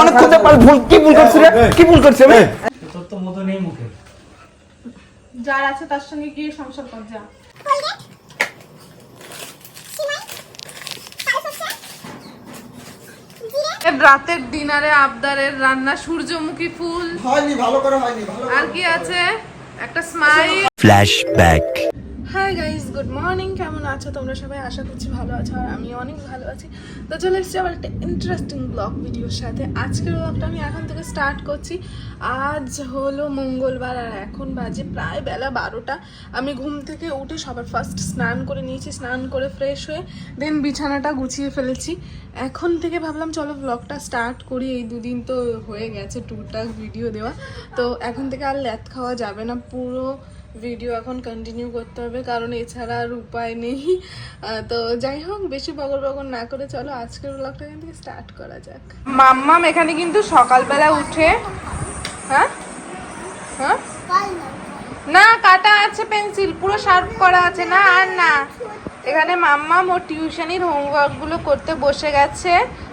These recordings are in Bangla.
অনেক খুঁজে পাল ভুল কি ভুল করছি রে? কি ভুল করছি আমি? তোর তো মতো নেই মুখে যার আছে তার সঙ্গে গিয়ে সংসার কর যা। রাতের ডিনারে আবদারের রান্না সূর্যমুখী ফুল। হয়নি ভালো করে হয়নি ভালো আর কি আছে? একটা smile Flashback. Hi guys good morning কেমন আছো? তোমরা সবাই আশা করছি ভালো আছো আর আমি অনেক ভালো আছি। তো চলে এসেছি আবার একটা ইন্টারেস্টিং ব্লগ ভিডিওর সাথে। আজকের ব্লগটা আমি এখন থেকে স্টার্ট করছি। আজ হলো মঙ্গলবার আর এখন বাজে প্রায় বেলা বারোটা। আমি ঘুম থেকে উঠে সবার ফার্স্ট স্নান করে নিয়েছি, স্নান করে ফ্রেশ হয়ে দেন বিছানাটা গুছিয়ে ফেলেছি। এখন থেকে ভাবলাম, চলো ব্লগটা স্টার্ট করি। এই দুদিন তো হয়ে গেছে টুকটাক ভিডিও দেওয়া। তো এখন থেকে আর ল্যাথ খাওয়া যাবে না। পুরো ভিডিও এখন কন্টিনিউ করতে হবে কারণ এছাড়া আর উপায় নেই। তো যাই হোক বেশি বগর বগর না করে চলো আজকের ব্লগটা এখান থেকে স্টার্ট করা যাক। মাম্মাম এখানে কিন্তু সকালবেলা উঠে হ্যাঁ? হ্যাঁ? না কাটা আছে পেন্সিল পুরো শার্প করা আছে না আর না। এখানে মাম্মাম ও টিউশনির হোমওয়ার্কগুলো করতে বসে গেছে।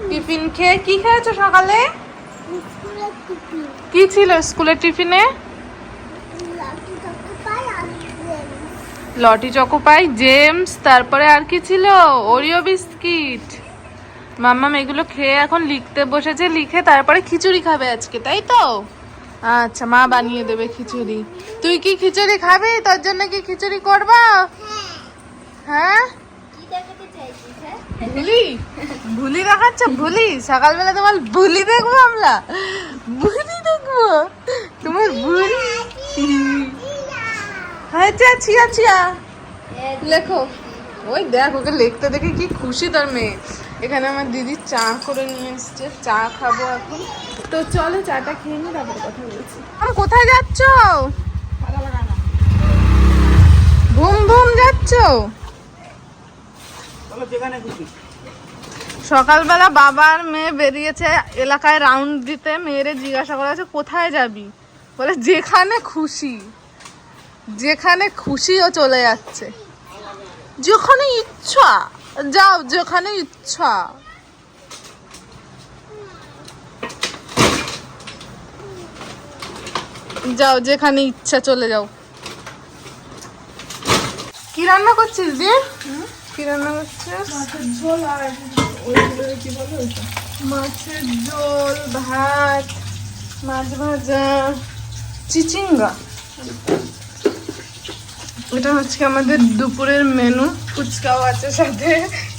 টিফিন খেয়ে কি খেয়েছো সকালে? কি ছিল স্কুলের টিফিনে? লটি চকোপাই জেমস, তারপরে আর কি ছিল? Oreo biscuit. মাম্মাম এগুলো খেয়ে এখন লিখতে বসেছে, লিখে তারপরে খিচুড়ি খাবে আজকে, তাই তো? আচ্ছা মা বানিয়ে দেবে খিচুড়ি। তুই কি খিচুড়ি খাবি? তোর জন্য কি খিচুড়ি করবা? হ্যাঁ? ভুলি? ভুলি দেখাচ্ছ? ভুলি? সকালবেলা তোমার ভুলি দেখব আমরা? ভুলি দেখব? তোমার ভুলি? আচ্ছা ছিয়া ছিয়া লেখো। ওই দেখ ওকে লিখতে দেখে কি খুশি তার মেয়ে। এখানে আমার দিদি চা করে নিয়ে এসছে চা খাব এখন। তো চলো চাটা খেয়ে নি তারপর কথা বলছি। আম কোথায় যাচ্ছ? ঘুম ঘুম যাচ্ছ? চলো যেখানে খুশি। সকালবেলা বাবার মেয়ে বেরিয়েছে এলাকায় রাউন্ড দিতে। মেয়েরে জিজ্ঞাসা করা আছে কোথায় যাবি? বলে যেখানে খুশি। যেখানে খুশিও চলে যাচ্ছে। যেখানে ইচ্ছা যাও যেখানে ইচ্ছা। যাও যেখানে ইচ্ছা চলে যাও। কি রান্না করছিস দিয়ে কি রান্না করছিস? মাছের ঝোল ভাত মাছ ভাজা চিচিঙ্গা। এটা হচ্ছে আমাদের দুপুরের মেনু ফুচকাও আছে সাথে,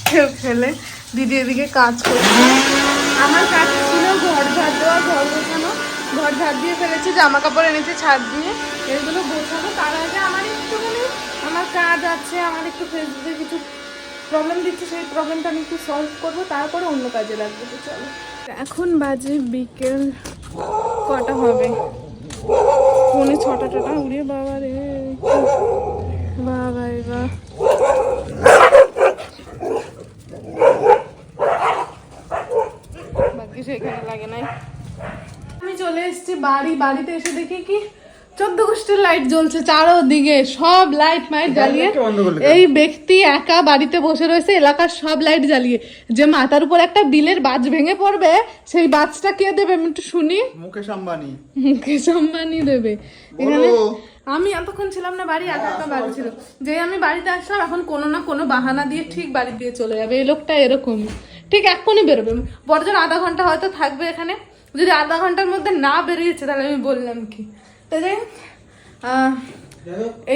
কেউ খেলে। দিদি এদিকে কাজ করছে। আমার কাজ ছিল ঘর ঝাড় দেওয়া, ঘর গোছানো। ঘর ঝাড় দিয়ে ফেলেছি, জামা কাপড় এনেছি ছাদ দিয়ে। এগুলো গোছানো তার আগে আমার একটুখানি আমার কাজ আছে, আমার একটু ফেসবুকে কিছু প্রবলেম দিচ্ছে, সেই প্রবলেমটা আমি একটু সলভ করব। তারপরে অন্য কাজে লাগবে তো চলো। এখন বাজে বিকেল কটা হবে? ফোনে ছটা টটা উড়ে বাবা রে বাবা ভাই বাহ বাকি সেখানে লাগে নাই। আমি চলে এসেছি বাড়ি, বাড়িতে এসে দেখি কি চোদ্দ গোষ্ঠীর লাইট জ্বলছে চারোদিকে সব লাইট মাইট জ্বালিয়ে এই ব্যক্তি একা বাড়িতে বসে রয়েছে এলাকার সব লাইট জ্বালিয়ে। যে মাথার উপর একটা বিলের বাজ ভেঙে পড়বে সেই বাজটা কে দেবে? আমি একটু শুনি। মুকেশ আম্বানি। মুকেশ আম্বানি দেবে। এখানে আমি এতক্ষণ ছিলাম না বাড়ি একা একা বাড়ি ছিল। যে আমি বাড়িতে আসলাম এখন কোনো না কোনো বাহানা দিয়ে ঠিক বাড়ি দিয়ে চলে যাবে। এই লোকটা এরকম। ঠিক এক্ষুনি বেরোবে। বড়জন আধা ঘণ্টা হয়তো থাকবে এখানে। যদি আধা ঘণ্টার মধ্যে না বেরিয়েছে তাহলে আমি বললাম কি? তো যাই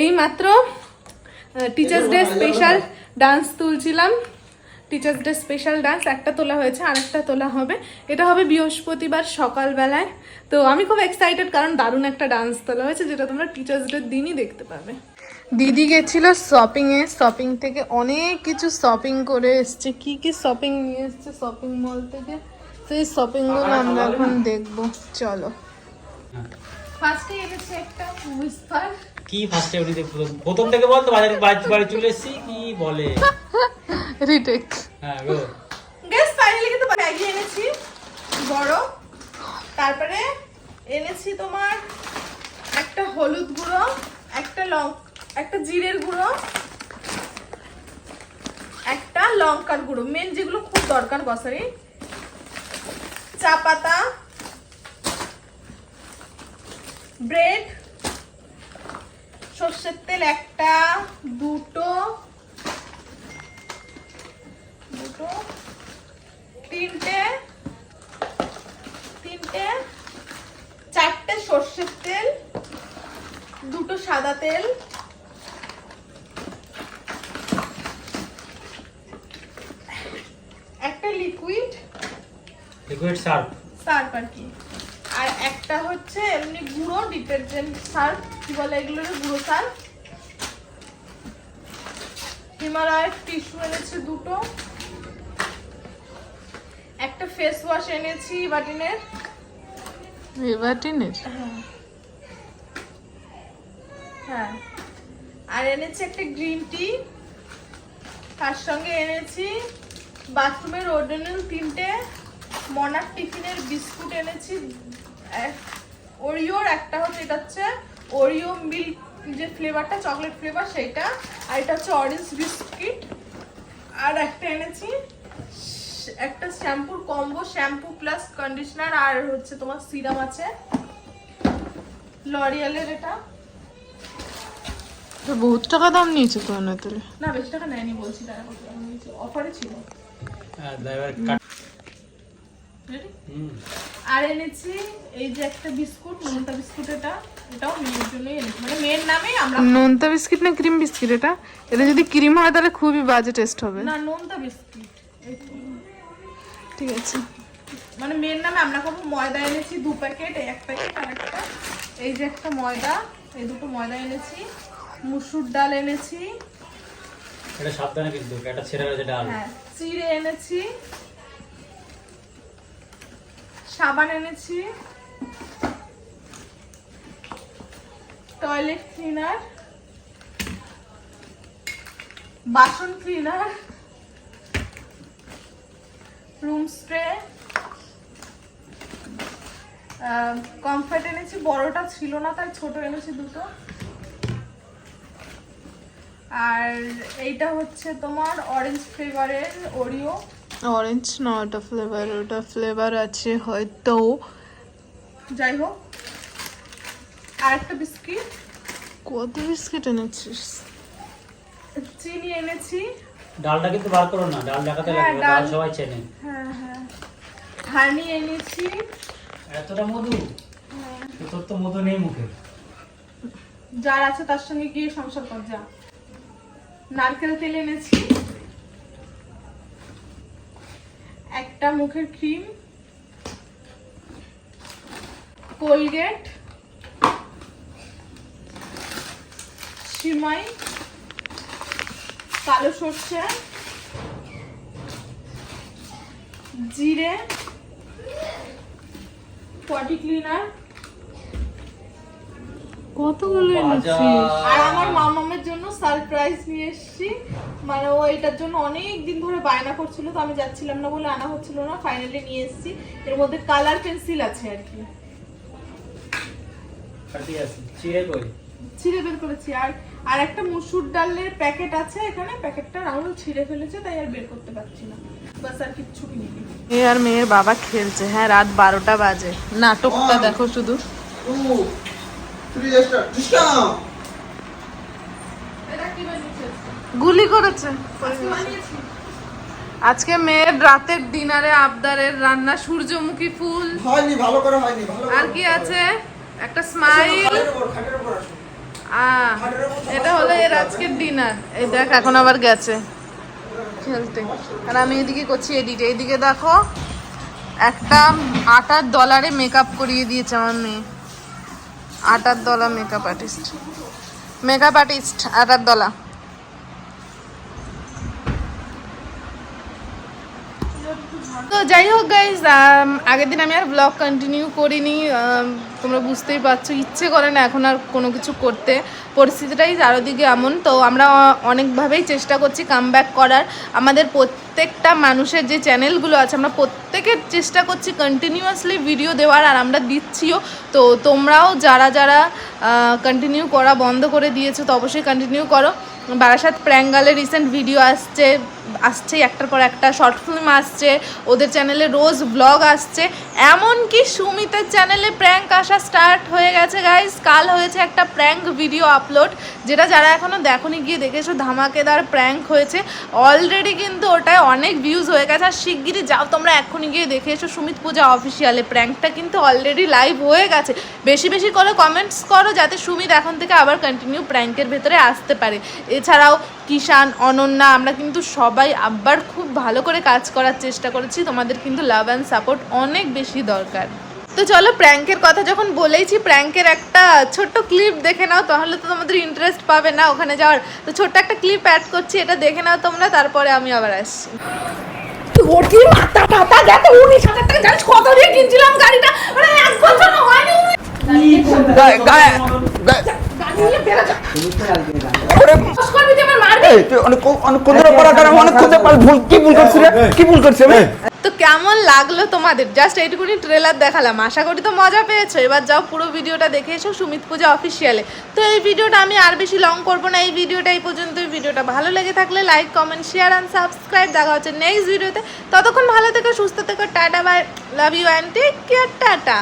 এই মাত্র টিচার্স ডে স্পেশাল ডান্স তুলছিলাম। টিচার্স ডে স্পেশাল ডান্স একটা তোলা হয়েছে আর একটা তোলা হবে। এটা হবে বৃহস্পতিবার সকালবেলায়। তো আমি খুব এক্সাইটেড কারণ দারুণ একটা ডান্স তোলা হয়েছে যেটা তোমরা টিচার্স ডের দিনই দেখতে পাবে। দিদি গেছিল শপিংয়ে শপিং থেকে অনেক কিছু শপিং করে এসছে। কি কি শপিং নিয়ে এসছে শপিং মল থেকে? সেই শপিংগুলো আমরা এখন দেখব। চলো। ফার্স্টে এনেছে একটা হুইস্পার কি ফার্স্টে প্রথম থেকে বল তো বাজারে বাড়ি বাড়ি চলে এসেছি কি বলে? রিটেক হ্যাঁ গো গ্যাস ফাইনালি কিন্তু ম্যাগি এনেছি। বড়। তারপরে এনেছি তোমার একটা হলুদ গুঁড়ো একটা লং একটা জিরের গুঁড়ো একটা লঙ্কার গুঁড়ো। মেন যেগুলো খুব দরকার বসারি চা পাতা ব্রেড সর্ষের তেল একটা দুটো দুটো তিনটে তিনটে চারটে সর্ষের তেল দুটো সাদা তেল একটা লিকুইড লিকুইড সার্ফ সার্ফ আর কি। আর একটা হচ্ছে এমনি গুঁড়ো ডিটারজেন্ট সার্ফ কি বলে এগুলো গুঁড়ো সার্ফ হিমালয়ের টিস্যু এনেছে দুটো। একটা ফেস ওয়াশ এনেছি বাটিনের। এভারটিনের হ্যাঁ। আর এনেছি একটা গ্রিন টি তার সঙ্গে এনেছি বাথরুমের ওডেনেল তিনটে। মনার টিফিনের বিস্কুট এনেছি। ওরিওর একটা হচ্ছে এটা হচ্ছে ওরিও মিল্ক যে ফ্লেভারটা চকলেট ফ্লেভার সেইটা আর এটা হচ্ছে অরেঞ্জ বিস্কিট আর একটা এনেছি একটা শ্যাম্পুর কম্বো শ্যাম্পু প্লাস কন্ডিশনার আর হচ্ছে তোমার সিরাম আছে। লরিয়ালের এটা। তো বহুত টাকা দাম নিয়েছে তো না তাহলে না বেশি টাকা নেয়নি বলছি তারা অফারে ছিল। ড্রাইভার কাট হুম। আর এনেছি এই যে একটা বিস্কুট নোনতা বিস্কুট এটা। এটাও মেয়ের জন্যই এনেছি। মানে মেয়ের নামেই আমরা নোনতা বিস্কিট না ক্রিম বিস্কিট এটা? এটা যদি ক্রিম হয় তাহলে খুবই বাজে টেস্ট হবে। না নোনতা বিস্কুট। এই ঠিক আছে। মানে মেয়ের নামে আমরা খাব ময়দা এনেছি দু প্যাকেট এই এক প্যাকেট আর একটা। এই যে একটা ময়দা এই দুটো ময়দা এনেছি। মুসুর ডাল এনেছি। এটা সাবধানে কিন্তু এটা ছেড়ে গেছে ডাল হ্যাঁ চিড়ে এনেছি। সাবান এনেছি। টয়লেট ক্লিনার বাসন ক্লিনার রুম স্প্রে কমফর্ট এনেছি, বড়টা ছিল না, তাই ছোট এনেছি দুটো। আর এইটা হচ্ছে তোমার অরেঞ্জ ফ্লেভারের ওরিও অরেঞ্জ না ওটা ফ্লেভার ওটা ফ্লেভার আছে হয়তো। যাই হোক আর একটা বিস্কিট। কত বিস্কিট এনেছিস? চিনি এনেছি। ডালটা কিন্তু বার করো না ডাল দেখাতে হ্যাঁ, লাগবে ডাল। সবাই চেনে। হ্যাঁ হ্যাঁ। হানি এনেছি। এতটা মধু? তোর তো মধু নেই মুখে। যার আছে তার সঙ্গে গিয়ে সংসার কর যা। নারকেল তেল এনেছি। একটা মুখের ক্রিম কোলগেট সিমাই কালো সর্ষে জিরে পটি ক্লিনার কতগুলো। আর আমার মামামের জন্য সারপ্রাইজ নিয়ে এসেছি মানে ও এটার জন্য অনেক দিন ধরে বায়না করছিল তো আমি যাচ্ছিলাম না বলে আনা হচ্ছিল না ফাইনালি নিয়ে এসেছি। এর মধ্যে কালার পেন্সিল আছে আর কি। কাটি আছে? চিড়ে কই? ছিঁড়ে বের করেছি। আর আর একটা মুসুর ডালের প্যাকেট আছে এখানে প্যাকেটটা রাহুল ছিঁড়ে ফেলেছে তাই আর বের করতে পারছি না। বাস আর কিচ্ছু কিনিনি। এ আর মেয়ের বাবা খেলছে। হ্যাঁ রাত বারোটা বাজে। নাটকটা দেখো শুধু। গুলি করেছে। আজকে মেয়ের রাতের ডিনারে আবদারের রান্না সূর্যমুখী ফুল। হয়নি ভালো করে হয়নি ভালো আর কি আছে? একটা স্মাইল আসো। আহ, এটা হলো এর আজকের ডিনার এই দেখ এখন আবার গেছে। খেলতে। আর আমি এদিকে করছি এডিট এইদিকে দেখো একটা আটার ডলারে মেকআপ করিয়ে দিয়েছে আমার মেয়ে। আটার দলা মেকআপ আর্টিস্ট মেকআপ আর্টিস্ট আটার দলা। তো যাই হোক গাইজ আগের দিন আমি আর ব্লগ কন্টিনিউ করিনি তোমরা বুঝতেই পারছ, ইচ্ছে করে না এখন আর কোনো কিছু করতে। পরিস্থিতিটাই চারোদিকে এমন, তো আমরা অনেকভাবেই চেষ্টা করছি কাম করার। আমাদের প্রত্যেকটা মানুষের যে চ্যানেলগুলো আছে, আমরা প্রত্যেকের চেষ্টা করছি কন্টিনিউয়াসলি ভিডিও দেওয়ার, আর আমরা দিচ্ছিও। তো তোমরাও যারা যারা কন্টিনিউ করা বন্ধ করে দিয়েছ, তো অবশ্যই কন্টিনিউ করো। বারাসাত প্র্যাঙ্গালে রিসেন্ট ভিডিও আসছে। আসছে, একটার পর একটা শর্ট ফিল্ম আসছে, ওদের চ্যানেলে রোজ ব্লগ আসছে। এমনকি সুমিতের চ্যানেলে প্র্যাঙ্ক আসা স্টার্ট হয়ে গেছে গাইস কাল হয়েছে একটা প্র্যাঙ্ক ভিডিও আপলোড যেটা যারা এখনও দেখনি, গিয়ে দেখেছ ধামাকেদার প্র্যাঙ্ক হয়েছে। অলরেডি কিন্তু ওটায় অনেক ভিউজ হয়ে গেছে, আর শিগগিরই যাও তোমরা এখনই গিয়ে দেখে এসো, সুমিত পূজা অফিসিয়ালে প্র্যাঙ্কটা কিন্তু অলরেডি লাইভ হয়ে গেছে। বেশি বেশি করে কমেন্টস করো, যাতে সুমিত এখন থেকে আবার কন্টিনিউ প্র্যাঙ্কের ভেতরে আসতে পারে। এছাড়াও কিষান অনন্যা, আমরা কিন্তু সবাই আবার খুব ভালো করে কাজ করার চেষ্টা করেছি। তোমাদের কিন্তু লাভ অ্যান্ড সাপোর্ট অনেক বেশি দরকার। তো চলো প্র্যাঙ্কের কথা যখন বলেইছি, প্র্যাঙ্কের একটা ছোট্ট ক্লিপ দেখে নাও, তাহলে তো তোমাদের ইন্টারেস্ট পাবে না ওখানে যাওয়ার। তো ছোট্ট একটা ক্লিপ অ্যাড করছি, এটা দেখে নাও তোমরা, তারপরে আমি আবার আসছি। ওর মাথা দেখো কত দিয়ে কিনছিলাম গাড়িটা? ওরা এক বছর হয়নি তো কেমন লাগল তোমাদের? জাস্ট এইটুকুনি ট্রেলার দেখালাম। আশা করি তো মজা পেয়েছ। এবার যাও পুরো ভিডিওটা দেখে এসো সুমিত পূজা অফিসিয়ালে তো এই ভিডিওটা আমি আর বেশি লং করব না। এই ভিডিওটা এই পর্যন্ত ভিডিওটা ভালো লেগে থাকলে like comment share and subscribe দেখা হচ্ছে নেক্সট ভিডিওতে ততক্ষণ ভালো থেকো, সুস্থ থেকো। Tata bye love you and take care tata.